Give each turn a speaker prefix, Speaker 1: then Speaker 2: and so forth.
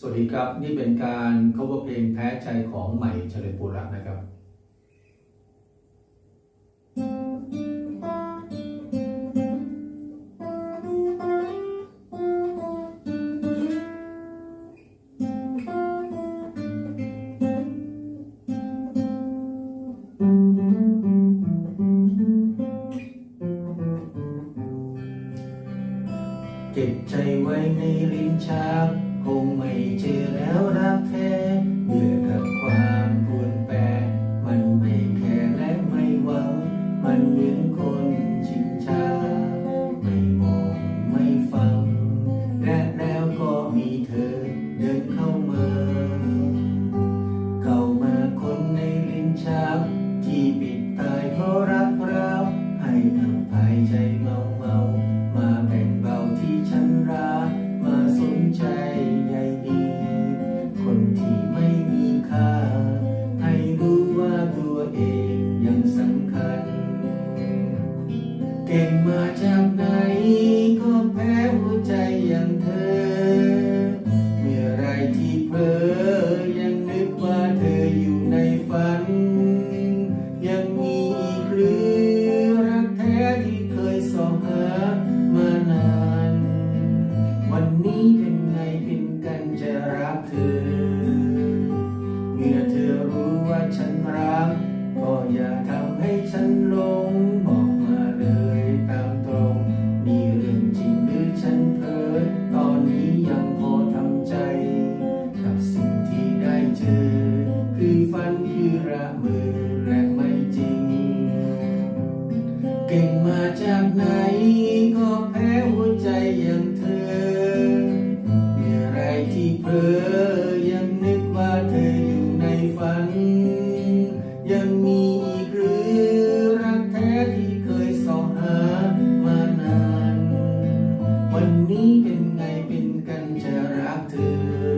Speaker 1: สวัสดีครับนี่เป็นการ cover เพลงแพ้ใจของใหม่เฉลิมปุระนะครับเก็บใจไว้ในลิ้นชักคงไม่ เข้ามาคนในลิ้นชักที่ปิดตายเพราะรักเราให้อภัยใจเมาเมามาแบ่งเบาที่ฉันรักมาสนใจใยดีคนที่ไม่มีค่า ให้รู้ว่าตัวเองยังสำคัญ เก่ง มอและไม่จริง เก่งมาจากไหนก็แพ้หัวใจอย่างเธอเมื่อไรที่เพ้อยังนึกว่าเธออยู่ในฝัน ยังมีอีกหรือรักแท้ที่เคยสอหามานาน วันนี้เป็นไงเป็นกันจะรักเธอ